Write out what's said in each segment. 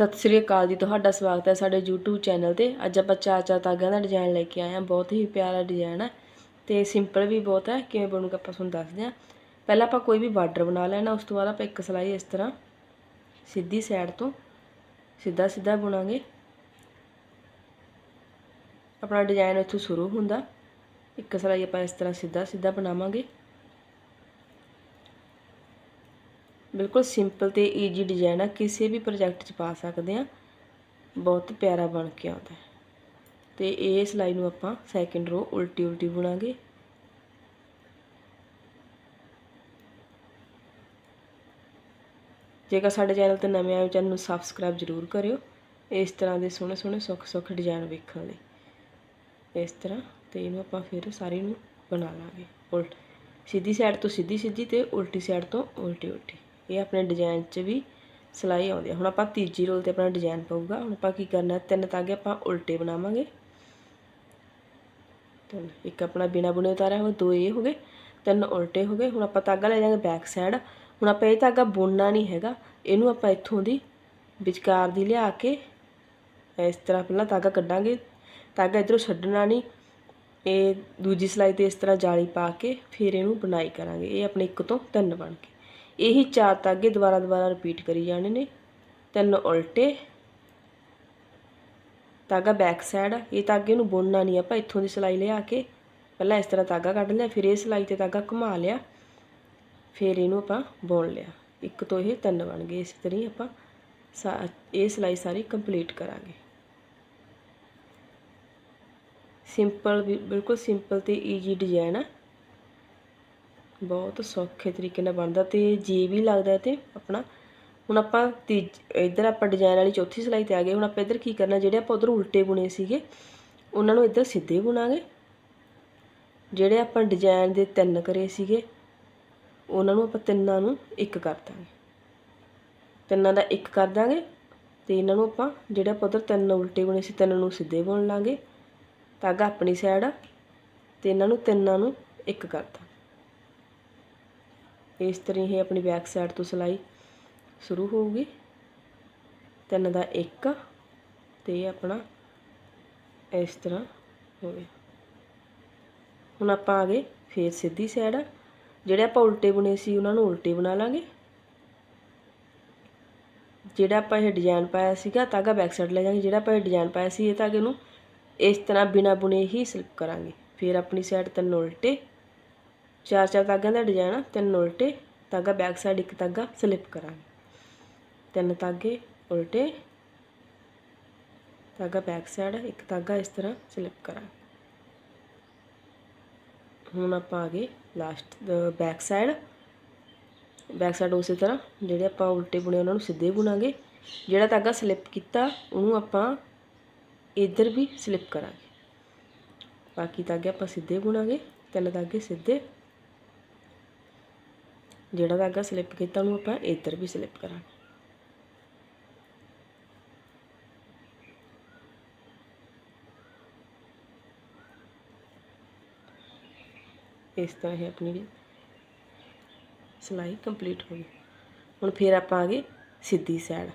ਸਤਿ ਸ੍ਰੀ ਅਕਾਲ ਜੀ, ਤੁਹਾਡਾ ਸਵਾਗਤ ਹੈ ਸਾਡੇ YouTube ਚੈਨਲ ਤੇ। ਅੱਜ ਆਪਾਂ ਚਾਰ ਚਾਰ ਤਾਗਿਆਂ ਦਾ ਡਿਜ਼ਾਈਨ ਲੈ ਕੇ ਆਏ ਹਾਂ। ਬਹੁਤ ਹੀ ਪਿਆਰਾ ਡਿਜ਼ਾਈਨ ਹੈ ਤੇ ਸਿੰਪਲ ਵੀ ਬਹੁਤ ਹੈ। ਕਿਵੇਂ ਬਣੂਗਾ ਆਪਾਂ ਤੁਹਾਨੂੰ ਦੱਸਦੇ ਹਾਂ। ਪਹਿਲਾਂ ਆਪਾਂ ਕੋਈ ਵੀ ਬਾਰਡਰ ਬਣਾ ਲੈਣਾ, ਉਸ ਤੋਂ ਬਾਅਦ ਆਪਾਂ ਇੱਕ ਸਲਾਈ ਇਸ ਤਰ੍ਹਾਂ ਸਿੱਧੀ ਸਾਈਡ ਤੋਂ ਸਿੱਧਾ ਸਿੱਧਾ ਬੁਣਾਂਗੇ। ਆਪਣਾ ਡਿਜ਼ਾਈਨ ਇੱਥੋਂ ਸ਼ੁਰੂ ਹੁੰਦਾ। ਇੱਕ ਸਲਾਈ ਆਪਾਂ ਇਸ ਤਰ੍ਹਾਂ ਸਿੱਧਾ ਸਿੱਧਾ ਬਣਾਵਾਂਗੇ। ਬਿਲਕੁਲ ਸਿੰਪਲ ਤੇ ਈਜੀ ਡਿਜ਼ਾਈਨ ਆ, ਕਿਸੇ ਵੀ ਪ੍ਰੋਜੈਕਟ 'ਚ ਪਾ ਸਕਦੇ ਆ। ਬਹੁਤ ਪਿਆਰਾ ਬਣ ਕੇ ਆਉਂਦਾ ਹੈ। ਤੇ ਇਹ ਸਲਾਈ ਨੂੰ ਆਪਾਂ ਸੈਕਿੰਡ ਰੋ ਉਲਟੀ ਉਲਟੀ ਬੁਣਾਂਗੇ। ਜੇਕਰ ਸਾਡੇ ਚੈਨਲ ਤੇ ਨਵੇਂ ਆਏ ਹੋ, ਚੈਨਲ ਨੂੰ ਸਬਸਕ੍ਰਾਈਬ ਜ਼ਰੂਰ ਕਰਿਓ। ਇਸ ਤਰ੍ਹਾਂ ਦੇ ਸੋਹਣੇ ਸੋਹਣੇ ਸੁੱਖ ਸੁੱਖ ਡਿਜ਼ਾਈਨ ਵੇਖਣ ਲਈ। ਇਸ ਤਰ੍ਹਾਂ ਤੇ ਇਹਨੂੰ ਆਪਾਂ ਫਿਰ ਸਾਰੀ ਨੂੰ ਬਣਾ ਲਾਂਗੇ। ਉਲਟ, ਸਿੱਧੀ ਸਾਈਡ ਤੋਂ ਸਿੱਧੀ ਸਿੱਧੀ ਤੇ ਉਲਟੀ ਸਾਈਡ ਤੋਂ ਉਲਟੀ ਉਲਟੀ। ਇਹ ਆਪਣੇ ਡਿਜ਼ਾਈਨ 'ਚ ਵੀ ਸਿਲਾਈ ਆਉਂਦੀ ਹੈ ਹੁਣ ਆਪਾਂ ਤੀਜੀ ਰੋਲ ਤੇ ਆਪਣਾ ਡਿਜ਼ਾਈਨ ਪਾਊਗਾ। ਹੁਣ ਆਪਾਂ ਕੀ ਕਰਨਾ, ਤਿੰਨ ਤਾਗੇ ਆਪਾਂ ਉਲਟੇ ਬਣਾਵਾਂਗੇ। ਤਿੰਨ, ਇੱਕ ਆਪਣਾ ਬਿਨਾ ਬੁਣੇ ਉਤਾਰਿਆ ਹੋਇਆ, ਦੋ ਇਹ ਹੋ ਗਏ, ਤਿੰਨ ਉਲਟੇ ਹੋ ਗਏ। ਹੁਣ ਆਪਾਂ ਤਾਗਾ ਲੈ ਜਾਵਾਂਗੇ ਬੈਕ ਸਾਈਡ ਹੁਣ ਆਪਾਂ ਇਹ ਤਾਗਾ ਬੁਣਨਾ ਨਹੀਂ ਹੈਗਾ। ਇਹਨੂੰ ਆਪਾਂ ਇੱਥੋਂ ਦੀ ਵਿਚਕਾਰ ਦੀ ਲਿਆ ਕੇ ਇਸ ਤਰ੍ਹਾਂ ਪਹਿਲਾਂ ਤਾਗਾ ਕੱਢਾਂਗੇ। ਤਾਗਾ ਇਧਰੋਂ ਛੱਡਣਾ ਨਹੀਂ। ਇਹ ਦੂਜੀ ਸਲਾਈ ਤੇ ਇਸ ਤਰ੍ਹਾਂ ਜਾਲੀ ਪਾ ਕੇ ਫਿਰ ਇਹਨੂੰ ਬੁਣਾਈ ਕਰਾਂਗੇ। ਇਹ ਆਪਣੇ ਇੱਕ ਤੋਂ ਤਿੰਨ ਬਣ ਕੇ। ਇਹੀ ਚਾਰ ਤਾਗੇ ਦੁਬਾਰਾ ਦੁਬਾਰਾ ਰਿਪੀਟ ਕਰੀ ਜਾਣੇ ਨੇ। ਤਿੰਨ ਉਲਟੇ। ਤਾਗਾ ਬੈਕ ਸਾਈਡ ਇਹ ਤਾਗੇ ਨੂੰ ਬੁਣਨਾ ਨਹੀਂ, ਆਪਾਂ ਇੱਥੋਂ ਦੀ ਸਲਾਈ ਲਿਆ ਕੇ ਪਹਿਲਾਂ ਇਸ ਤਰ੍ਹਾਂ ਤਾਗਾ ਕੱਢ ਲਿਆ, ਫਿਰ ਇਹ ਸਲਾਈ ਤੇ ਤਾਗਾ ਘੁਮਾ ਲਿਆ। ਫਿਰ ਇਹਨੂੰ ਆਪਾਂ ਬੁਣ ਲਿਆ। ਇੱਕ ਤੋਂ ਇਹ ਤਿੰਨ ਬਣ ਗਏ, ਇਸ ਤਰ੍ਹਾਂ ਹੀ ਆਪਾਂ ਇਹ ਸਲਾਈ ਸਾਰੀ ਕੰਪਲੀਟ ਕਰਾਂਗੇ। ਸਿੰਪਲ ਬਿਲਕੁਲ ਸਿੰਪਲ ਤੇ ਈਜੀ ਡਿਜ਼ਾਈਨ ਆ। ਬਹੁਤ ਸੌਖੇ ਤਰੀਕੇ ਨਾਲ ਬਣਦਾ ਤੇ ਜੀ ਵੀ ਲੱਗਦਾ ਤੇ ਆਪਣਾ। ਹੁਣ ਆਪਾਂ ਤੀਜ, ਇੱਧਰ ਆਪਾਂ ਡਿਜ਼ਾਈਨ ਵਾਲੀ ਚੌਥੀ ਸਿਲਾਈ ਤੇ ਆ ਗਏ। ਹੁਣ ਆਪਾਂ ਇੱਧਰ ਕੀ ਕਰਨਾ, ਜਿਹੜੇ ਆਪਾਂ ਉਧਰ ਉਲਟੇ ਬੁਣੇ ਸੀਗੇ, ਉਹਨਾਂ ਨੂੰ ਇੱਧਰ ਸਿੱਧੇ ਬੁਣਾਂਗੇ। ਜਿਹੜੇ ਆਪਾਂ ਡਿਜ਼ਾਈਨ ਦੇ ਤਿੰਨ ਕਰੇ ਸੀਗੇ, ਉਹਨਾਂ ਨੂੰ ਆਪਾਂ ਤਿੰਨਾਂ ਨੂੰ ਇੱਕ ਕਰ ਦਾਂਗੇ। ਤਿੰਨਾਂ ਦਾ ਇੱਕ ਕਰ ਦਾਂਗੇ ਤੇ ਇਹਨਾਂ ਨੂੰ ਆਪਾਂ, ਜਿਹੜੇ ਆਪਾਂ ਉਧਰ ਤਿੰਨ ਉਲਟੇ ਬੁਣੇ ਸੀ, ਤਿੰਨ ਨੂੰ ਸਿੱਧੇ ਬੁਣ ਲਾਂਗੇ। ਤਾਗਾ ਆਪਣੀ ਸਾਈਡ ਆ ਤੇ ਇਹਨਾਂ ਨੂੰ ਤਿੰਨਾਂ ਨੂੰ ਇੱਕ ਕਰਤਾ ਇਸ ਤਰ੍ਹਾਂ ਹੀ ਆਪਣੀ ਬੈਕ ਸਾਈਡ ਤੋਂ ਸਿਲਾਈ ਸ਼ੁਰੂ ਹੋਊਗੀ। ਤਿੰਨ ਦਾ ਇੱਕ ਤੇ ਆਪਣਾ ਇਸ ਤਰ੍ਹਾਂ ਹੋ ਗਿਆ ਹੁਣ ਆਪਾਂ ਆ ਗਏ ਫੇਰ ਸਿੱਧੀ ਸਾਈਡ ਜਿਹੜੇ ਆਪਾਂ ਉਲਟੇ ਬੁਣੇ ਸੀ ਉਹਨਾਂ ਨੂੰ ਉਲਟੇ ਬਣਾ ਲਾਂਗੇ। ਜਿਹੜਾ ਆਪਾਂ ਇਹ ਡਿਜ਼ਾਈਨ ਪਾਇਆ ਸੀਗਾ ਤਾਂਗਾ ਬੈਕ ਸਾਈਡ ਲੈ ਜਾਾਂਗੇ। ਜਿਹੜਾ ਆਪਾਂ ਇਹ ਡਿਜ਼ਾਈਨ ਪਾਇਆ ਸੀ ਇਹ ਤਾਗੇ ਨੂੰ ਇਸ ਤਰ੍ਹਾਂ ਬਿਨਾ ਬੁਣੇ ਹੀ ਸਲਿਪ ਕਰਾਂਗੇ। ਫਿਰ ਆਪਣੀ ਸਾਈਡ ਤਿੰਨ ਉਲਟੇ ਚਾਰ ਚਾਰ ਤਾਗਿਆਂ ਦਾ ਡਿਜ਼ਾਈਨ ਆ, ਤਿੰਨ ਉਲਟੇ ਤਾਗਾ ਬੈਕ ਸਾਈਡ ਇੱਕ ਤਾਗਾ ਸਲਿਪ ਕਰਾਂਗੇ। ਤਿੰਨ ਤਾਗੇ ਉਲਟੇ ਤਾਗਾ ਬੈਕ ਸਾਈਡ ਇੱਕ ਤਾਗਾ ਇਸ ਤਰ੍ਹਾਂ ਸਲਿਪ ਕਰਾਂਗੇ। ਹੁਣ ਆਪਾਂ ਆ ਗਏ last back side back side ਉਸੇ ਤਰ੍ਹਾਂ, ਜਿਹੜੇ ਆਪਾਂ ਉਲਟੇ ਬੁਣੇ, ਉਹਨਾਂ ਨੂੰ ਸਿੱਧੇ ਬੁਣਾਂਗੇ। ਜਿਹੜਾ ਧਾਗਾ ਸਲਿਪ ਕੀਤਾ, ਉਹਨੂੰ ਆਪਾਂ ਇੱਧਰ ਵੀ ਸਲਿਪ ਕਰਾਂਗੇ। ਬਾਕੀ ਧਾਗੇ ਆਪਾਂ ਸਿੱਧੇ ਬੁਣਾਂਗੇ, ਤਿੰਨ ਧਾਗੇ ਸਿੱਧੇ। ਜਿਹੜਾ ਤਾਗਾ ਸਲਿੱਪ ਕੀਤਾ, ਉਹਨੂੰ ਆਪਾਂ ਇੱਧਰ ਵੀ ਸਲਿੱਪ ਕਰਾਂਗੇ। ਇਸ ਤਰ੍ਹਾਂ ਹੀ ਆਪਣੀ ਸਿਲਾਈ ਕੰਪਲੀਟ ਹੋ ਗਈ। ਹੁਣ ਫਿਰ ਆਪਾਂ ਆ ਗਏ ਸਿੱਧੀ ਸਾਈਡ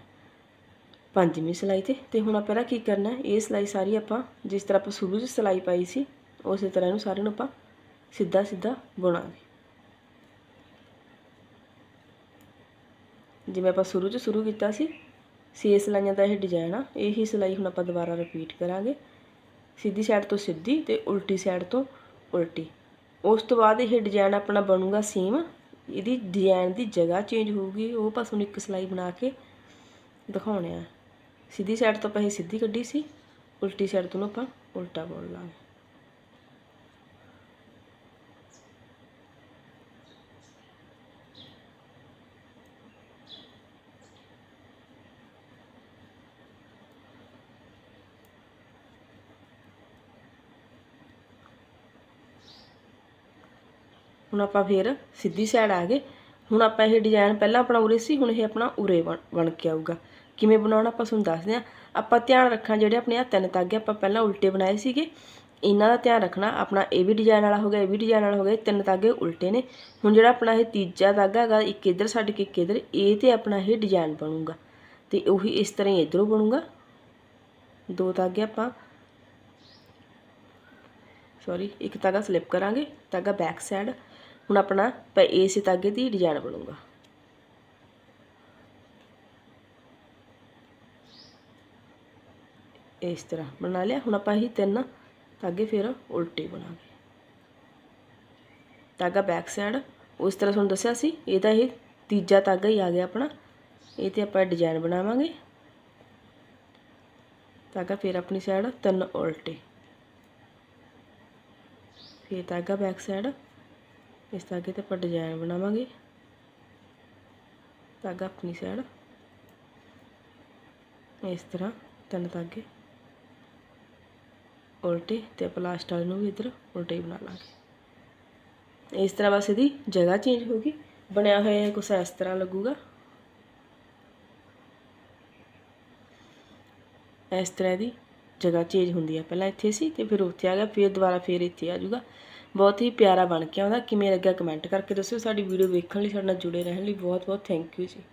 ਪੰਜਵੀਂ ਸਿਲਾਈ ਤੇ ਤੇ ਹੁਣ ਆਪਾਂ ਕੀ ਕਰਨਾ ਇਹ ਸਿਲਾਈ ਸਾਰੀ ਆਪਾਂ, ਜਿਸ ਤਰ੍ਹਾਂ ਆਪਾਂ ਸ਼ੁਰੂ 'ਚ ਸਿਲਾਈ ਪਾਈ ਸੀ, ਉਸੇ ਤਰ੍ਹਾਂ ਇਹਨੂੰ ਸਾਰਿਆਂ ਨੂੰ ਆਪਾਂ ਸਿੱਧਾ ਸਿੱਧਾ ਬੁਣਾਂਗੇ। ਜਿਵੇਂ ਆਪਾਂ ਸ਼ੁਰੂ 'ਚ ਸ਼ੁਰੂ ਕੀਤਾ ਸੀ ਛੇ ਸਿਲਾਈਆਂ ਦਾ ਇਹ ਡਿਜ਼ਾਈਨ ਆ, ਇਹੀ ਸਿਲਾਈ ਹੁਣ ਆਪਾਂ ਦੁਬਾਰਾ ਰਿਪੀਟ ਕਰਾਂਗੇ। ਸਿੱਧੀ ਸਾਈਡ ਤੋਂ ਸਿੱਧੀ ਤੇ ਉਲਟੀ ਸਾਈਡ ਤੋਂ ਉਲਟੀ। ਉਸ ਤੋਂ ਬਾਅਦ ਇਹ ਡਿਜ਼ਾਈਨ ਆਪਣਾ ਬਣੂਗਾ ਸੇਮ ਇਹਦੀ ਡਿਜ਼ਾਈਨ ਦੀ ਜਗ੍ਹਾ ਚੇਂਜ ਹੋਊਗੀ, ਉਹ ਆਪਾਂ ਹੁਣ ਇੱਕ ਸਿਲਾਈ ਬਣਾ ਕੇ ਦਿਖਾਉਣੇ ਆ। ਸਿੱਧੀ ਸਾਈਡ ਤੋਂ ਆਪਾਂ ਇਹ ਸਿੱਧੀ ਕੱਢੀ ਸੀ, ਉਲਟੀ ਸਾਈਡ ਤੋਂ ਆਪਾਂ ਉਲਟਾ ਬੋਲ ਲਾਂਗੇ ਹੁਣ ਆਪਾਂ ਫੇਰ ਸਿੱਧੀ ਸਾਈਡ ਆ ਗਏ। ਹੁਣ ਆਪਾਂ ਇਹ ਡਿਜ਼ਾਈਨ ਪਹਿਲਾਂ ਆਪਣਾ ਉਰੇ ਸੀ, ਹੁਣ ਇਹ ਆਪਣਾ ਉਰੇ ਬਣ ਕੇ ਆਊਗਾ। ਕਿਵੇਂ ਬਣਾਉਣਾ ਆਪਾਂ ਤੁਹਾਨੂੰ ਦੱਸਦੇ ਆ ਆਪਾਂ ਧਿਆਨ ਰੱਖਣਾ ਜਿਹੜੇ ਆਪਣੇ ਆ ਤਿੰਨ ਤਾਗੇ ਆਪਾਂ ਪਹਿਲਾਂ ਉਲਟੇ ਬਣਾਏ ਸੀਗੇ। ਇਹਨਾਂ ਦਾ ਧਿਆਨ ਰੱਖਣਾ, ਆਪਣਾ ਇਹ ਵੀ ਡਿਜ਼ਾਈਨ ਵਾਲਾ ਹੋ ਗਿਆ, ਇਹ ਵੀ ਡਿਜ਼ਾਈਨ ਵਾਲਾ ਹੋ ਗਿਆ ਤਿੰਨ ਤਾਗੇ ਉਲਟੇ ਨੇ। ਹੁਣ ਜਿਹੜਾ ਆਪਣਾ ਇਹ ਤੀਜਾ ਤਾਗਾ ਹੈਗਾ ਇੱਕ ਇਧਰ ਛੱਡ ਕੇ ਇੱਕ ਇਧਰ, ਇਹ ਤੇ ਆਪਣਾ ਇਹ ਡਿਜ਼ਾਈਨ ਬਣੂਗਾ। ਤੇ ਉਹੀ ਇਸ ਤਰ੍ਹਾਂ ਹੀ ਇਧਰੋਂ ਬਣੂਗਾ। ਦੋ ਧਾਗੇ ਆਪਾਂ। ਸੌਰੀ ਇੱਕ ਤਾਗਾ ਸਲਿਪ ਕਰਾਂਗੇ ਧਾਗਾ ਬੈਕ ਸਾਈਡ ਹੁਣ ਆਪਣਾ ਪ- ਇਸੇ ਧਾਗੇ ਦੀ ਡਿਜ਼ਾਈਨ ਬਣੂਗਾ। ਇਸ ਤਰ੍ਹਾਂ ਬਣਾ ਲਿਆ, ਹੁਣ ਆਪਾਂ ਇਹ ਤਿੰਨ ਧਾਗੇ ਫਿਰ ਉਲਟੇ ਬਣਾਵਾਂਗੇ ਧਾਗਾ ਬੈਕ ਸਾਈਡ ਉਸ ਤਰ੍ਹਾਂ ਤੁਹਾਨੂੰ ਦੱਸਿਆ ਸੀ ਇਹਦਾ ਇਹ ਤੀਜਾ ਧਾਗਾ ਹੀ ਆ ਗਿਆ ਆਪਣਾ। ਇਹ ਤੇ ਆਪਾਂ ਡਿਜ਼ਾਈਨ ਬਣਾਵਾਂਗੇ। ਧਾਗਾ ਫਿਰ ਆਪਣੀ ਸਾਈਡ ਤਿੰਨ ਉਲਟੇ। ਫਿਰ ਧਾਗਾ ਬੈਕ ਸਾਈਡ ਇਸ ਧਾਗੇ ਤੇ ਆਪਾਂ ਡਿਜ਼ਾਈਨ ਬਣਾਵਾਂਗੇ। ਧਾਗਾ ਆਪਣੀ ਸਾਈਡ ਇਸ ਤਰ੍ਹਾਂ ਤਿੰਨ ਧਾਗੇ। ਉਲਟੇ ਤੇ ਆਪਾਂ ਲਾਸਟ ਵਾਲੇ ਨੂੰ ਵੀ ਇੱਧਰ ਉਲਟੇ ਹੀ ਬਣਾ ਲਾਂਗੇ। ਇਸ ਤਰ੍ਹਾਂ ਬਸ ਇਹਦੀ ਜਗ੍ਹਾ ਚੇਂਜ ਹੋਗੀ ਬਣਿਆ ਹੋਇਆ ਕੁਛ ਇਸ ਤਰ੍ਹਾਂ ਲੱਗੂਗਾ। ਇਸ ਤਰ੍ਹਾਂ ਇਹਦੀ ਜਗ੍ਹਾ ਚੇਂਜ ਹੁੰਦੀ ਹੈ ਪਹਿਲਾਂ ਇੱਥੇ ਸੀ ਤੇ ਫਿਰ ਉੱਥੇ ਆ ਗਿਆ, ਫਿਰ ਦੁਬਾਰਾ ਫਿਰ ਇੱਥੇ ਆ ਜਾਊਗਾ। ਬਹੁਤ ਹੀ ਪਿਆਰਾ ਬਣ ਕੇ ਆਉਂਦਾ। ਕਿਵੇਂ ਲੱਗਿਆ ਕਮੈਂਟ ਕਰਕੇ ਦੱਸਿਓ। ਸਾਡੀ ਵੀਡੀਓ ਵੇਖਣ ਲਈ ਸਾਡੇ ਨਾਲ ਜੁੜੇ ਰਹਿਣ ਲਈ ਬਹੁਤ ਬਹੁਤ ਥੈਂਕ ਯੂ ਜੀ।